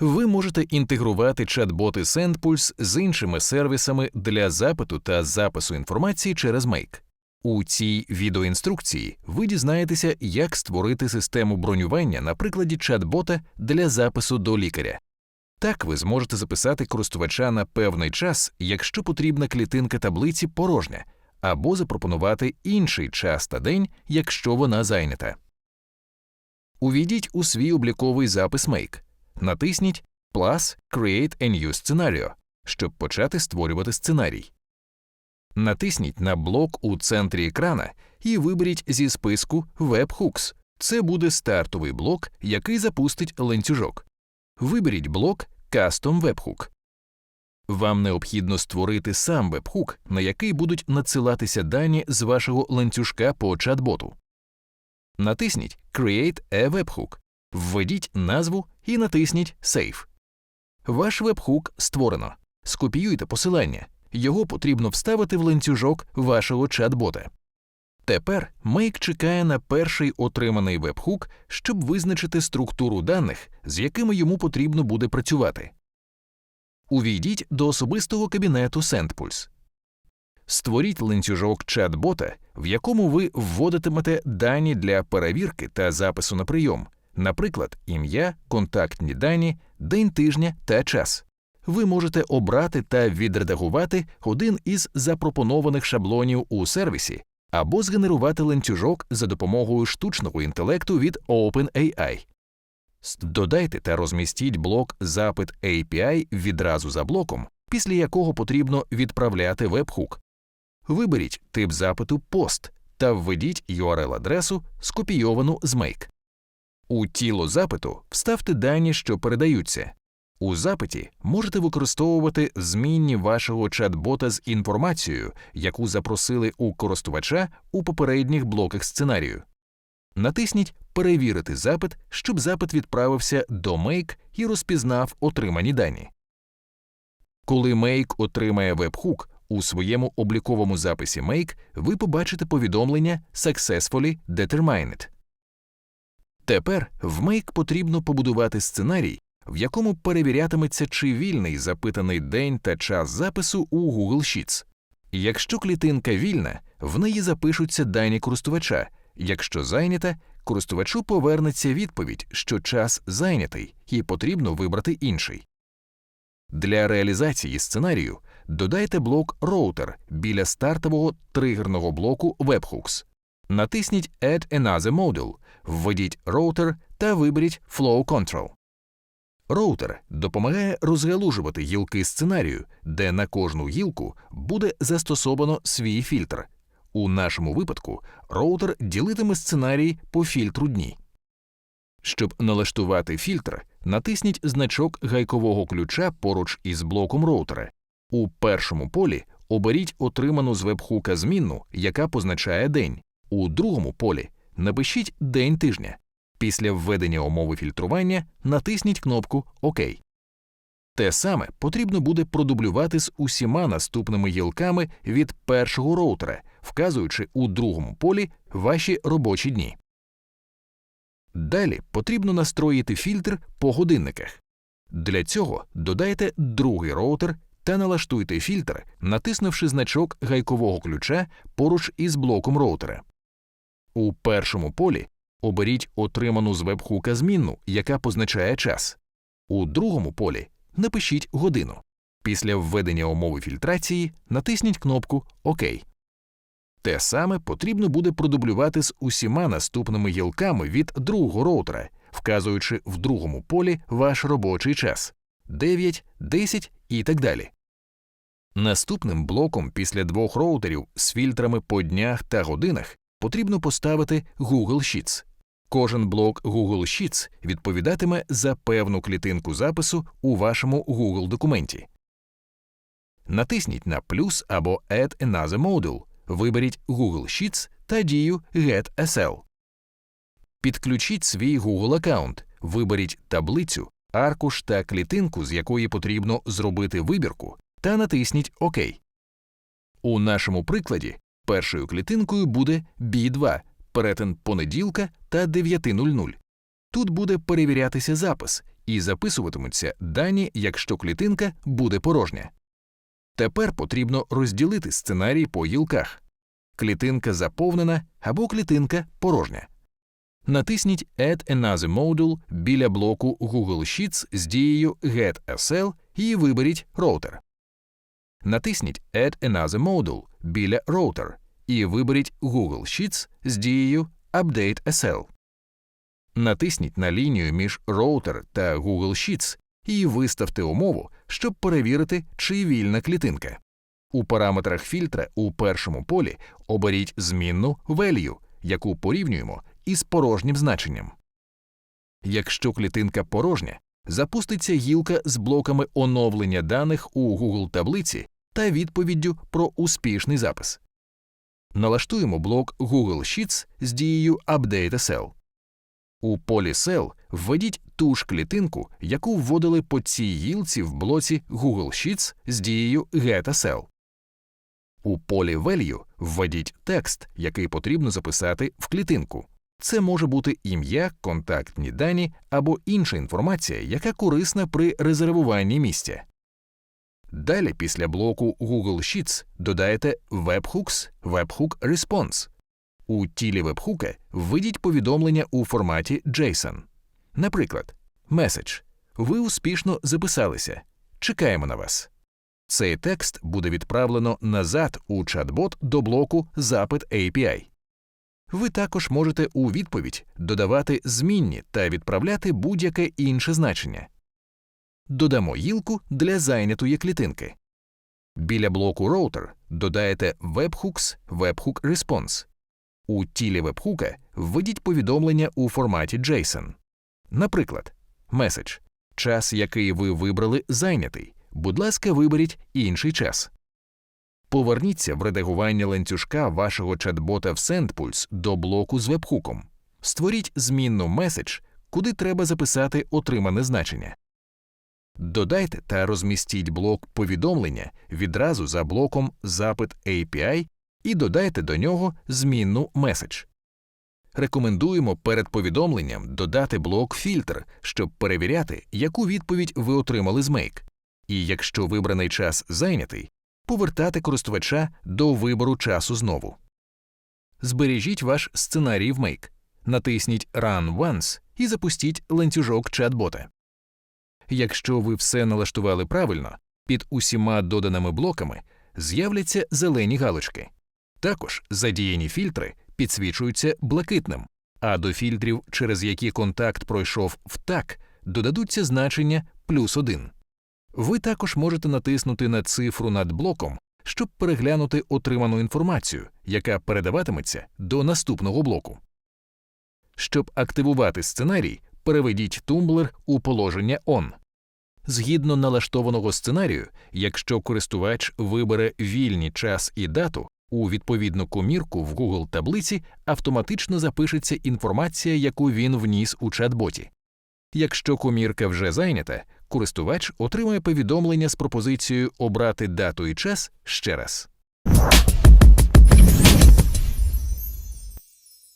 Ви можете інтегрувати чат-боти SendPulse з іншими сервісами для запиту та запису інформації через Make. У цій відеоінструкції ви дізнаєтеся, як створити систему бронювання на прикладі чат-бота для запису до лікаря. Так ви зможете записати користувача на певний час, якщо потрібна клітинка таблиці порожня, або запропонувати інший час та день, якщо вона зайнята. Увійдіть у свій обліковий запис Make. Натисніть Plus Create a New Scenario, щоб почати створювати сценарій. Натисніть на блок у центрі екрана і виберіть зі списку Webhooks. Це буде стартовий блок, який запустить ланцюжок. Виберіть блок Custom Webhook. Вам необхідно створити сам вебхук, на який будуть надсилатися дані з вашого ланцюжка по чат-боту. Натисніть Create a Webhook, введіть назву і натисніть Save. Ваш вебхук створено. Скопіюйте посилання. Його потрібно вставити в ланцюжок вашого чат-бота. Тепер Make чекає на перший отриманий вебхук, щоб визначити структуру даних, з якими йому потрібно буде працювати. Увійдіть до особистого кабінету SendPulse. Створіть ланцюжок чат-бота, в якому ви вводитимете дані для перевірки та запису на прийом, наприклад, ім'я, контактні дані, день тижня та час. Ви можете обрати та відредагувати один із запропонованих шаблонів у сервісі або згенерувати ланцюжок за допомогою штучного інтелекту від OpenAI. Додайте та розмістіть блок запит API відразу за блоком, після якого потрібно відправляти вебхук. Виберіть тип запиту пост та введіть URL-адресу, скопійовану з Make. У тіло запиту вставте дані, що передаються. У запиті можете використовувати змінні вашого чат-бота з інформацією, яку запросили у користувача у попередніх блоках сценарію. Натисніть Перевірити запит, щоб запит відправився до Make і розпізнав отримані дані. Коли Make отримає вебхук, у своєму обліковому записі Make ви побачите повідомлення Successfully Determined. Тепер в Make потрібно побудувати сценарій, в якому перевірятиметься, чи вільний запитаний день та час запису у Google Sheets. Якщо клітинка вільна, в неї запишуться дані користувача. Якщо зайнята, користувачу повернеться відповідь, що час зайнятий і потрібно вибрати інший. Для реалізації сценарію додайте блок Router біля стартового тригерного блоку Webhooks. Натисніть Add Another Module, введіть Router та виберіть Flow Control. Роутер допомагає розгалужувати гілки сценарію, де на кожну гілку буде застосовано свій фільтр. У нашому випадку роутер ділитиме сценарій по фільтру дні. Щоб налаштувати фільтр, натисніть значок гайкового ключа поруч із блоком роутера. У першому полі оберіть отриману з вебхука змінну, яка позначає день. У другому полі напишіть день тижня. Після введення умови фільтрування натисніть кнопку ОК. Те саме потрібно буде продублювати з усіма наступними гілками від першого роутера, вказуючи у другому полі ваші робочі дні. Далі потрібно настроїти фільтр по годинниках. Для цього додайте другий роутер та налаштуйте фільтр, натиснувши значок гайкового ключа поруч із блоком роутера. У першому полі Оберіть отриману з вебхука змінну, яка позначає час. У другому полі напишіть годину. Після введення умови фільтрації натисніть кнопку ОК. Те саме потрібно буде продублювати з усіма наступними гілками від другого роутера, вказуючи в другому полі ваш робочий час 9, 10 і так далі. Наступним блоком після двох роутерів з фільтрами по днях та годинах потрібно поставити Google Sheets. Кожен блок Google Sheets відповідатиме за певну клітинку запису у вашому Google документі. Натисніть на плюс або Add Another Module, виберіть Google Sheets та дію Get Cell. Підключіть свій Google аккаунт, виберіть таблицю, аркуш та клітинку, з якої потрібно зробити вибірку, та натисніть ОК. У нашому прикладі першою клітинкою буде B2 перетин понеділка та 9.00. Тут буде перевірятися запис, і записуватимуться дані, якщо клітинка буде порожня. Тепер потрібно розділити сценарій по гілках. Клітинка заповнена або клітинка порожня. Натисніть Add Another Module біля блоку Google Sheets з дією Get a і виберіть Router. Натисніть Add Another Module біля Router і виберіть Google Sheets з дією Update Cell. Натисніть на лінію між Router та Google Sheets і виставте умову, щоб перевірити, чи вільна клітинка. У параметрах фільтра у першому полі оберіть змінну Value, яку порівнюємо із порожнім значенням. Якщо клітинка порожня, запуститься гілка з блоками оновлення даних у Google таблиці та відповіддю про успішний запис. Налаштуємо блок Google Sheets з дією Update Cell. У полі Cell введіть ту ж клітинку, яку вводили по цій гілці в блоці Google Sheets з дією Get a Cell. У полі Value введіть текст, який потрібно записати в клітинку. Це може бути ім'я, контактні дані або інша інформація, яка корисна при резервуванні місця. Далі після блоку Google Sheets додаєте Webhooks Webhook Response. У тілі вебхука введіть повідомлення у форматі JSON. Наприклад, Message. Ви успішно записалися. Чекаємо на вас. Цей текст буде відправлено назад у чат-бот до блоку Запит API. Ви також можете у відповідь додавати змінні та відправляти будь-яке інше значення. Додамо гілку для зайнятої клітинки. Біля блоку Router додаєте Webhooks Webhook Response. У тілі вебхука введіть повідомлення у форматі JSON. Наприклад, меседж час, який ви вибрали, зайнятий. Будь ласка, виберіть інший час. Поверніться в редагування ланцюжка вашого чат-бота в SendPulse до блоку з вебхуком. Створіть змінну меседж, куди треба записати отримане значення. Додайте та розмістіть блок повідомлення відразу за блоком Запит API і додайте до нього змінну меседж. Рекомендуємо перед повідомленням додати блок фільтр, щоб перевіряти, яку відповідь ви отримали з Make. І якщо вибраний час зайнятий, повертати користувача до вибору часу знову. Збережіть ваш сценарій в Make, натисніть Run Once і запустіть ланцюжок чат-бота. Якщо ви все налаштували правильно, під усіма доданими блоками з'являться зелені галочки. Також задіяні фільтри підсвічуються блакитним, а до фільтрів, через які контакт пройшов так, додадуться значення плюс один. Ви також можете натиснути на цифру над блоком, щоб переглянути отриману інформацію, яка передаватиметься до наступного блоку. Щоб активувати сценарій, переведіть тумблер у положення ON. Згідно налаштованого сценарію, якщо користувач вибере вільний час і дату, у відповідну комірку в Google таблиці автоматично запишеться інформація, яку він вніс у чат-боті. Якщо комірка вже зайнята, користувач отримає повідомлення з пропозицією обрати дату і час ще раз.